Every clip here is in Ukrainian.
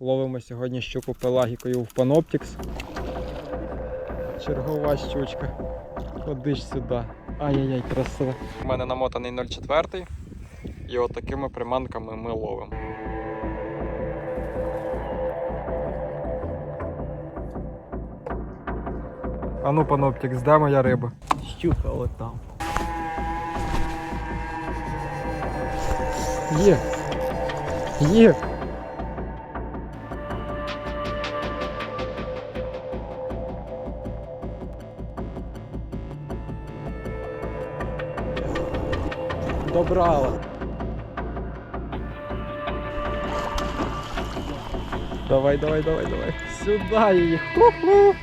Ловимо сьогодні щуку пелагікою в Panoptix. Чергова щучка. Ходи ж сюди. Ай-яй-яй, красиво. У мене намотаний 0,4 і от такими приманками ми ловимо. А ну, Panoptix, де моя риба? Щука от там. Є! Є! Добрала. Давай, давай, давай, давай. Сюда її. Ху-ху.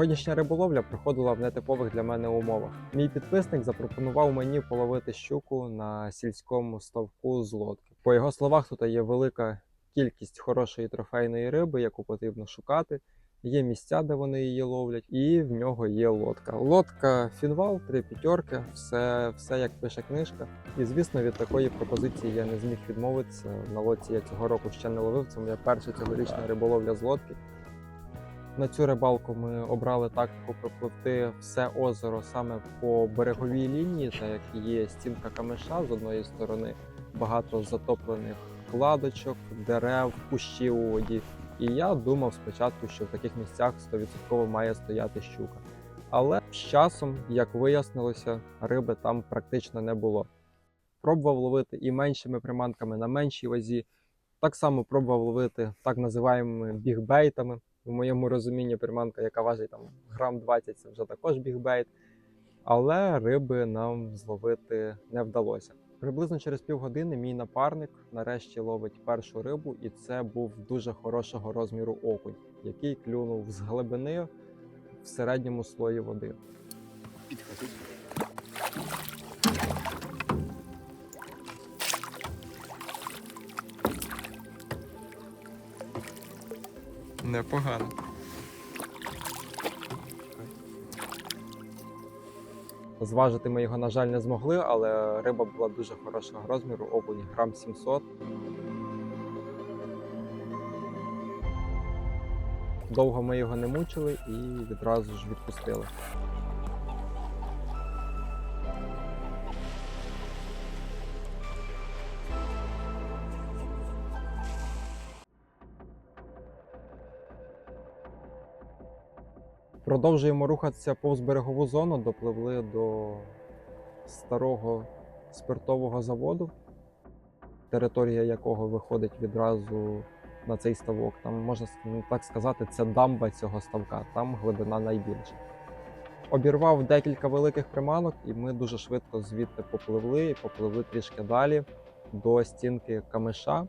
Сьогоднішня риболовля проходила в нетипових для мене умовах. Мій підписник запропонував мені половити щуку на сільському ставку з лодки. По його словах, тут є велика кількість хорошої трофейної риби, яку потрібно шукати. Є місця, де вони її ловлять, і в нього є лодка. Лодка фінвал, три п'ятерки, все, все як пише книжка. І звісно, від такої пропозиції я не зміг відмовитися. На лодці я цього року ще не ловив. Це моя перша цьогорічна риболовля з лодки. На цю рибалку ми обрали тактику пропливти все озеро саме по береговій лінії, так як є стінка камиша з одної сторони, багато затоплених кладочок, дерев, кущів у воді. І я думав спочатку, що в таких місцях 100% має стояти щука. Але з часом, як вияснилося, риби там практично не було. Пробував ловити і меншими приманками на меншій вазі. Так само пробував ловити так називаємими бігбейтами. В моєму розумінні приманка, яка важить там грам 20, це вже також бігбейт. Але риби нам зловити не вдалося. Приблизно через півгодини мій напарник нарешті ловить першу рибу, і це був дуже хорошого розміру окунь, який клюнув з глибини в середньому слої води. Підходить. Непогано. Зважити ми його, на жаль, не змогли, але риба була дуже хорошого розміру, окунь грам 700. Довго ми його не мучили і відразу ж відпустили. Продовжуємо рухатися повз берегову зону, допливли до старого спиртового заводу, територія якого виходить відразу на цей ставок. Там можна ну, так сказати, це дамба цього ставка, там глибина найбільша. Обірвав декілька великих приманок, і ми дуже швидко звідти попливли і попливли трішки далі до стінки камиша.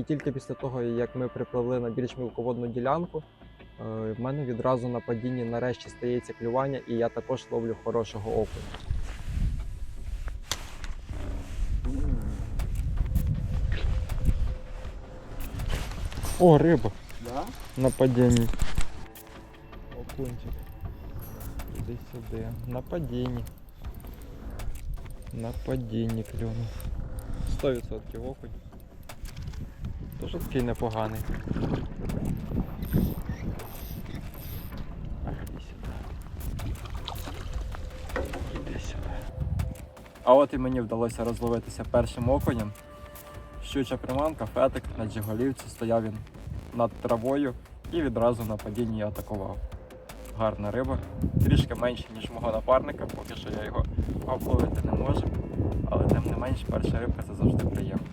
І тільки після того, як ми припливли на більш мілководну ділянку, е, в мене відразу на падінні нарешті стається клювання, і я також ловлю хорошого окуня. О, риба Да? на падінні. Окунчик. Іди сюди. На падінні. На падінні клюнув. 100% окунь. Дуже такий непоганий. А, от і мені вдалося розловитися першим окунем. Щуча приманка, фетик на джиголівці, стояв він над травою і відразу на падінні я атакував. Гарна риба, трішки менше, ніж мого напарника, поки що я його обловити не можу. Але тим не менш, перша рибка це завжди приємно.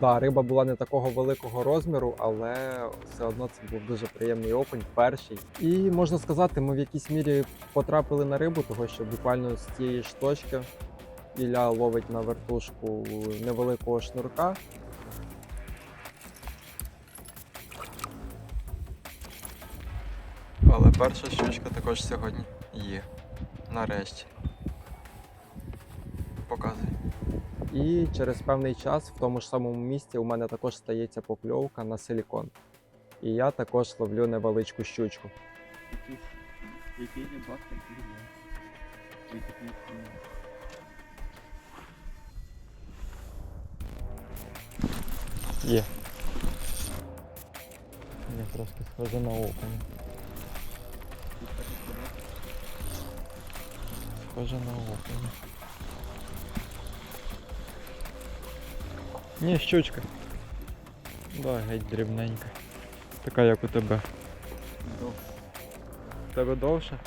Да, риба була не такого великого розміру, але все одно це був дуже приємний окунь, перший. І можна сказати, ми в якійсь мірі потрапили на рибу, того що буквально з тієї ж точки Ілля ловить на вертушку невеликого шнурка. Але перша щучка також сьогодні є. Нарешті. Показуй. І через певний час в тому ж самому місці у мене також стається покльовка на силікон. І я також ловлю невеличку щучку. Є. Я трошки схоже на подав. Схоже на окуня. Ні, щучка. Да, геть дрібненька. Така як у тебе. Довше. В тебе довше?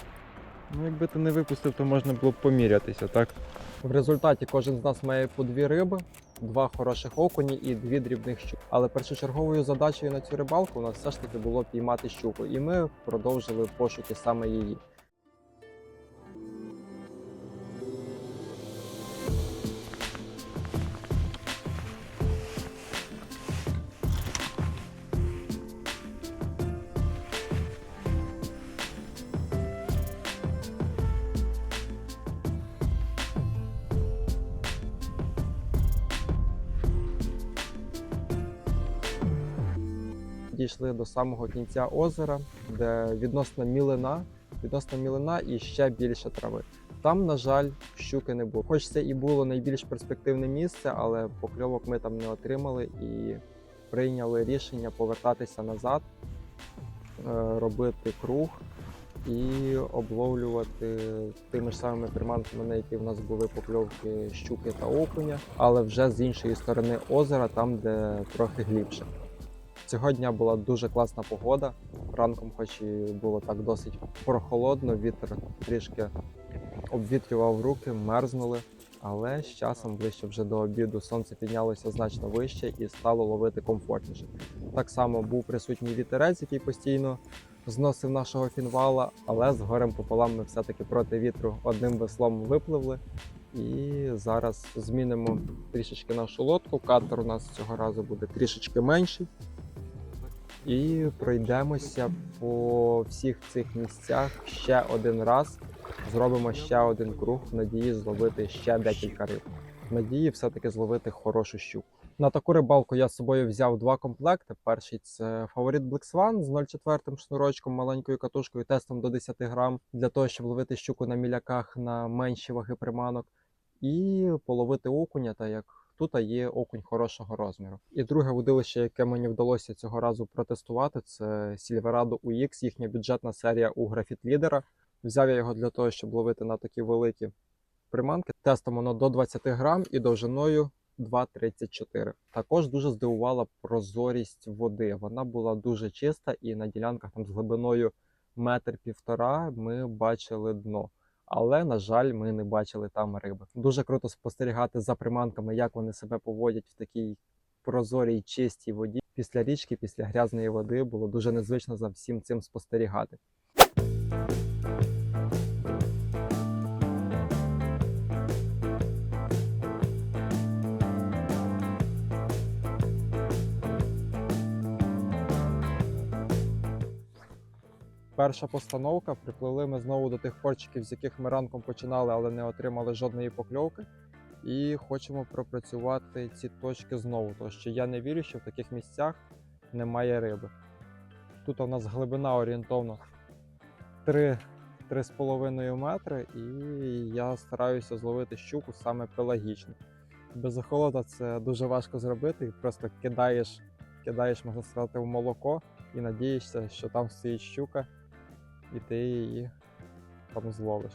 Ну, якби ти не випустив, то можна було б помірятися, так? В результаті кожен з нас має по дві риби, два хороших окуні і дві дрібних щуки. Але першочерговою задачею на цю рибалку у нас все ж таки було піймати щуку, і ми продовжили пошуки саме її. Дійшли до самого кінця озера, де відносно мілина, відносно мілина і ще більше трави. Там, на жаль, щуки не було. Хоч це і було найбільш перспективне місце, але покльовок ми там не отримали і прийняли рішення повертатися назад, е, робити круг і обловлювати тими ж самими приманками, на які в нас були покльовки щуки та окуня, але вже з іншої сторони озера, там, де трохи глибше. Цього дня була дуже класна погода. Ранком, хоч і було так досить прохолодно, вітер трішки обвітрював руки, мерзнули. Але з часом, ближче вже до обіду, сонце піднялося значно вище і стало ловити комфортніше. Так само був присутній вітерець, який постійно зносив нашого фінвала, але з горем пополам ми все-таки проти вітру одним веслом випливли. І зараз змінимо трішечки нашу лодку. Катер у нас цього разу буде трішечки менший. І пройдемося по всіх цих місцях ще один раз. Зробимо ще один круг в надії зловити ще декілька риб. В надії все-таки зловити хорошу щуку. На таку рибалку я з собою взяв два комплекти. Перший це фаворит Black Swan з 0,4 шнурочком, маленькою катушкою, тестом до 10 грам для того, щоб ловити щуку на міляках на менші ваги приманок, і половити окуня, та як тут є окунь хорошого розміру. І друге водилище, яке мені вдалося цього разу протестувати, це Silverado UX, їхня бюджетна серія у графіт лідера. Взяв я його для того, щоб ловити на такі великі приманки. Тестом воно до 20 грам і довжиною 2,34. Також дуже здивувала прозорість води. Вона була дуже чиста, і на ділянках там з глибиною метр півтора ми бачили дно. Але, на жаль, ми не бачили там риби. Дуже круто спостерігати за приманками, як вони себе поводять в такій прозорій, чистій воді. Після річки, після грязної води було дуже незвично за всім цим спостерігати. Перша постановка. Приплили ми знову до тих порчиків, з яких ми ранком починали, але не отримали жодної покльовки. І хочемо пропрацювати ці точки знову, тому що я не вірю, що в таких місцях немає риби. Тут у нас глибина орієнтовно 3 3,5 метри, і я стараюся зловити щуку саме пелагічну. Без охолода це дуже важко зробити, просто кидаєш, кидаєш, можна сказати, в молоко і надієшся, що там стоїть щука, і ти її там зловиш.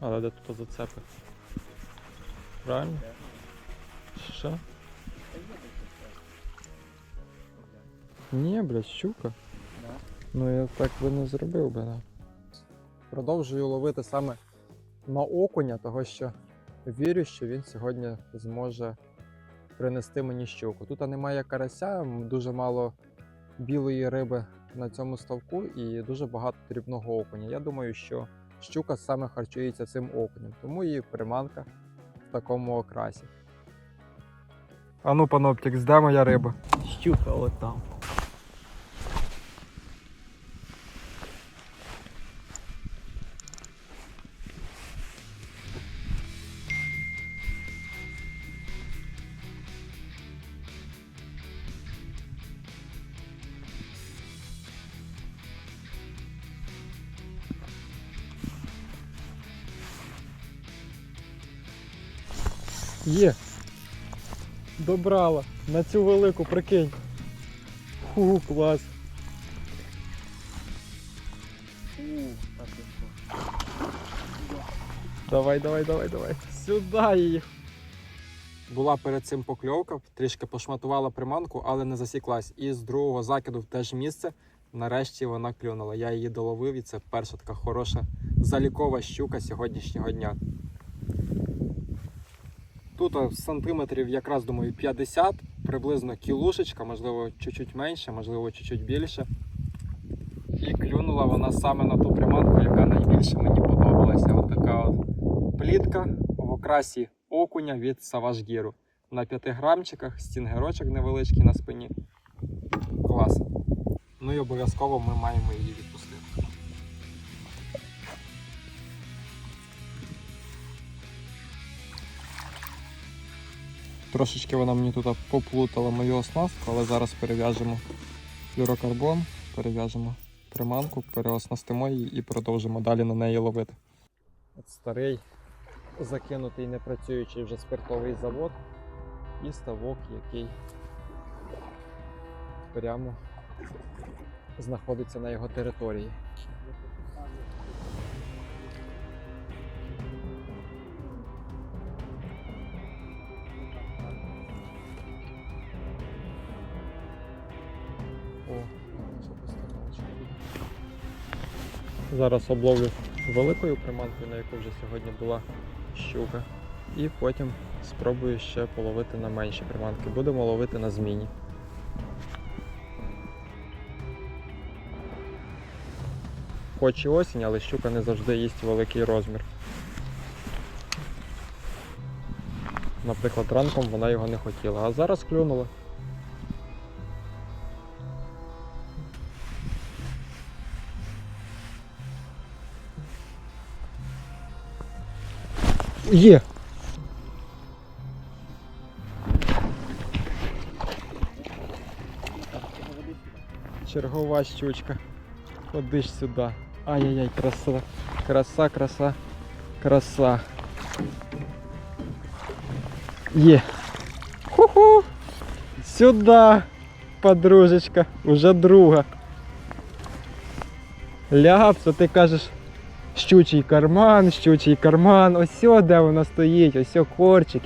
Але де тут зацепи? Правильно? Що? Ні, блядь, щука. Ну я так би не зробив би. Да. Продовжую ловити саме на окуня, того що вірю, що він сьогодні зможе принести мені щуку. Тут немає карася, дуже мало білої риби на цьому ставку і дуже багато дрібного окуня. Я думаю, що щука саме харчується цим окунем, тому і приманка в такому окрасі. А ну, паноптик, де моя риба? Щука от там. Добрала. На цю велику, прикинь. Фу, клас. Давай, давай, давай, давай. Сюди її. Була перед цим покльовка, трішки пошматувала приманку, але не засіклась. І з другого закиду в те ж місце нарешті вона клюнула. Я її доловив, і це перша така хороша залікова щука сьогоднішнього дня. Тут сантиметрів якраз думаю 50, приблизно кілушечка, можливо, чуть-чуть менше, можливо, чуть-чуть більше. І клюнула вона саме на ту приманку, яка найбільше мені подобалася. От така от плітка в окрасі окуня від Саважгіру. На 5 грамчиках, стінгерочок невеличкий на спині. Клас. Ну і обов'язково ми маємо її Трошечки вона мені тут поплутала мою оснастку, але зараз перев'яжемо флюрокарбон, перев'яжемо приманку, переоснастимо її і продовжимо далі на неї ловити. От старий закинутий непрацюючий вже спиртовий завод і ставок, який прямо знаходиться на його території. О. Зараз обловлю великою приманкою, на яку вже сьогодні була щука. І потім спробую ще половити на менші приманки. Будемо ловити на зміні. Хоч і осінь, але щука не завжди їсть великий розмір. Наприклад, ранком вона його не хотіла, а зараз клюнула. Є! Чергова щучка. Ходи ж сюди. Ай-яй-яй, краса. Краса, краса, краса. Є. Ху-ху. Сюди, подружечка. Уже друга. Ляп, то ти кажеш щучий карман, щучий карман. Ось де вона стоїть, ось корчик.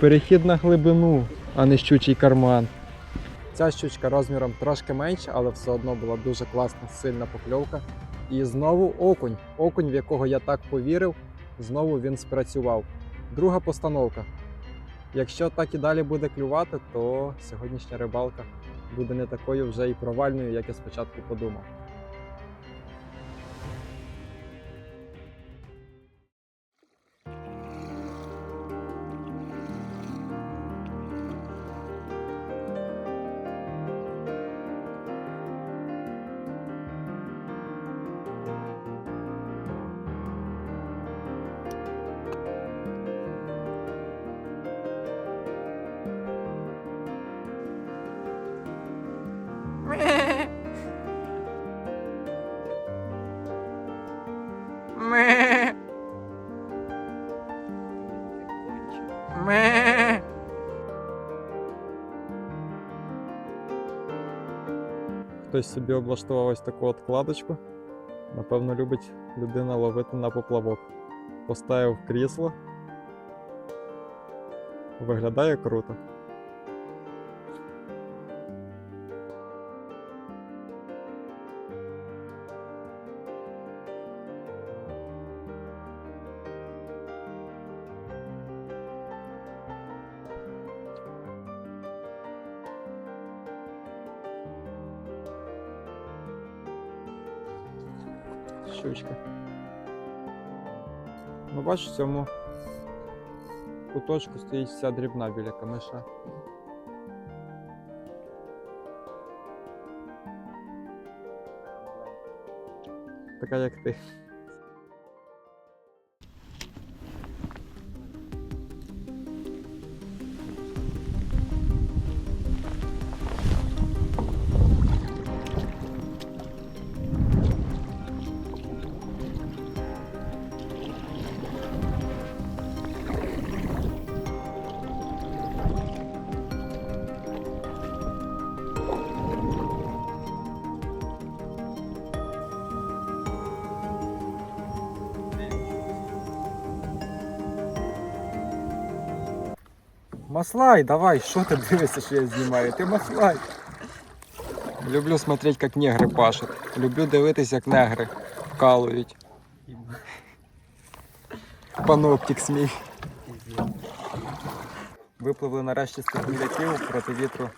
Перехід на глибину, а не щучий карман. Ця щучка розміром трошки менша, але все одно була дуже класна, сильна покльовка. І знову окунь. Окунь, в якого я так повірив, знову він спрацював. Друга постановка. Якщо так і далі буде клювати, то сьогоднішня рибалка буде не такою вже і провальною, як я спочатку подумав. Хтось собі облаштував ось таку откладочку. Напевно, любить людина ловити на поплавок. Поставив крісло. Виглядає круто. Щучка. Ну, бачиш, в цьому куточку стоїть вся дрібна біля камиша. Така як ти. Маслай, давай, що ти дивишся, що я знімаю? Ти маслай. Люблю смотреть, як негри пашуть. Люблю дивитись, як негри вкалують. Паноптик смій. Випливли нарешті з тих міляків проти вітру.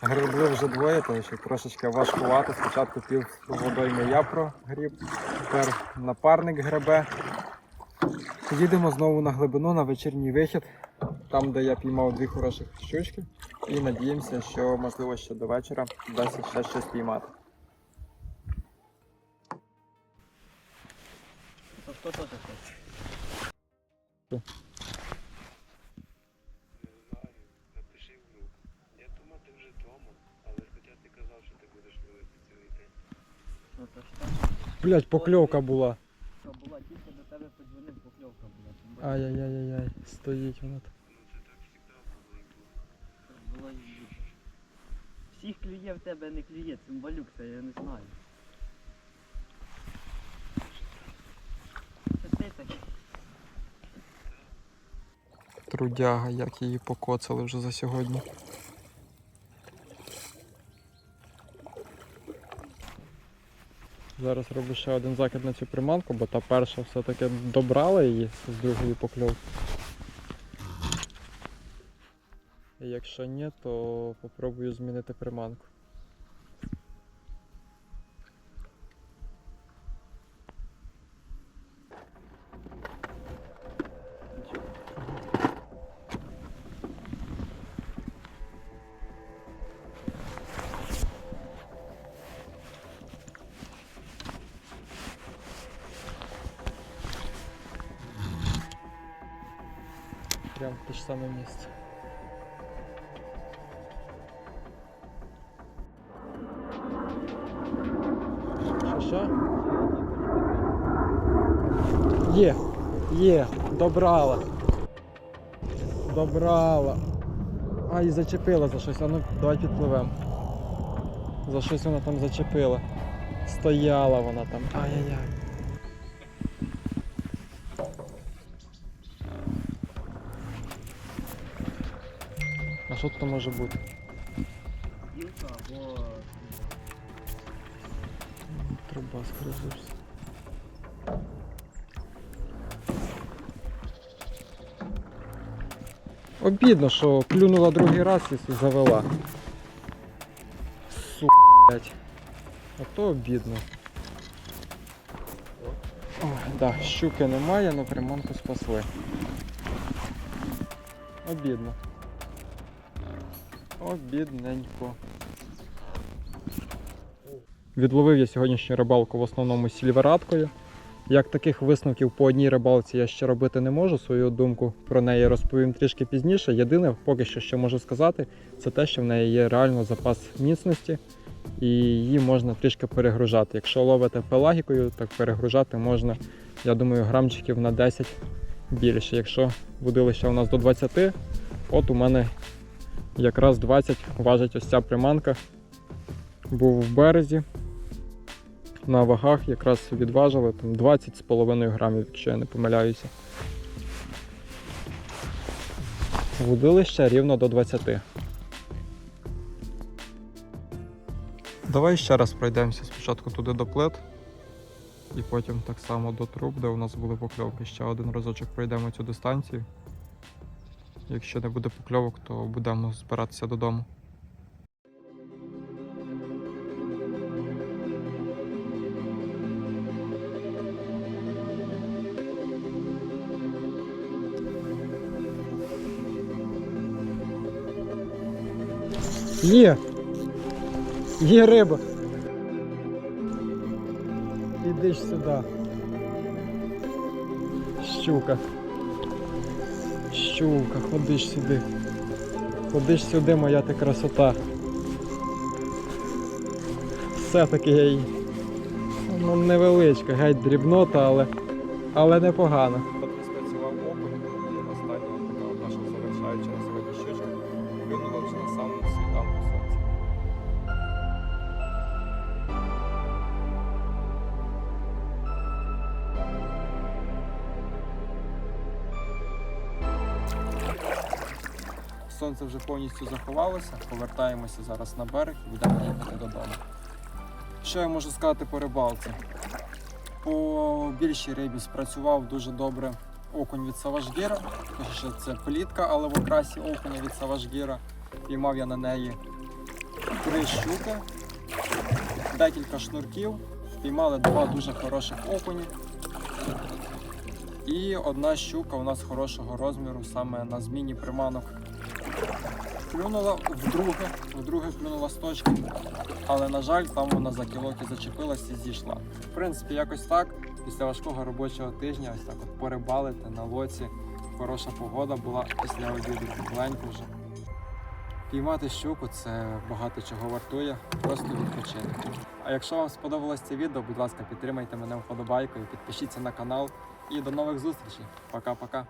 Гребли вже двоє, тому що трошечки важкувато. Спочатку пів водойми я прогріб, тепер напарник гребе. Їдемо знову на глибину на вечірній вихід, там, де я піймав дві хороших щучки. І надіємося, що можливо ще до вечора вдасться ще щось піймати. То хто теж? Напиши в. Я думав, ти вже вдома, але хоча ти казав, що ти будеш ловити цілий день. То що? Блять, покльовка була. Була тільки до тебе подзвонив, покльовка була. Ай-яй-яй-яй, стоїть вона Всіх клює в тебе не клює, цимбалюк це я не знаю. Це ти такий. Трудяга, як її покоцали вже за сьогодні. Зараз роблю ще один закид на цю приманку, бо та перша все-таки добрала її з другої покльовки. І Якщо ні, то попробую змінити приманку. Прям в те ж саме місце. Є, є, добрала. Добрала. Ай, зачепила за щось. А ну давай підпливемо. За щось вона там зачепила. Стояла вона там. Ай-яй-яй. А що тут може бути? Труба скрижився. Обідно, що клюнула другий раз і завела. Су, блядь. А то обідно. Да, щуки немає, але приманку спасли. Обідно. Обідненько. Відловив я сьогоднішню рибалку в основному сільвераткою. Як таких висновків по одній рибалці я ще робити не можу. Свою думку про неї розповім трішки пізніше. Єдине, поки що, що можу сказати, це те, що в неї є реально запас міцності і її можна трішки перегружати. Якщо ловите пелагікою, так перегружати можна, я думаю, грамчиків на 10 більше. Якщо водилище у нас до 20, от у мене якраз 20 важить ось ця приманка. Був в березі. На вагах якраз відважили там 20,5 грамів, якщо я не помиляюся. Вудилище рівно до 20. Давай ще раз пройдемося спочатку туди до плит, і потім так само до труб, де у нас були покльовки. Ще один разочок пройдемо цю дистанцію. Якщо не буде покльовок, то будемо збиратися додому. Є! Є риба! Іди ж сюди. Щука. Щука, ходи ж сюди. Ходи ж сюди, моя ти красота. Все-таки я її. Ну, невеличка, геть дрібнота, але, але непогано. Сонце вже повністю заховалося, повертаємося зараз на берег і будемо їхати додому. Що я можу сказати по рибалці? По більшій рибі спрацював дуже добре окунь від Саважгіра, що це плітка, але в окрасі окуня від Саважгіра. Піймав я на неї три щуки, декілька шнурків, піймали два дуже хороших окуні. І одна щука у нас хорошого розміру, саме на зміні приманок. Клюнула вдруге, вдруге клюнула з точки, але на жаль, там вона за кілоки зачепилась і зійшла. В принципі, якось так. Після важкого робочого тижня, ось так от порибалити на лоці. Хороша погода була після обіду, тепленько вже. Піймати щуку це багато чого вартує, просто відпочинок. А якщо вам сподобалось це відео, будь ласка, підтримайте мене вподобайкою, підпишіться на канал і до нових зустрічей. Пока-пока.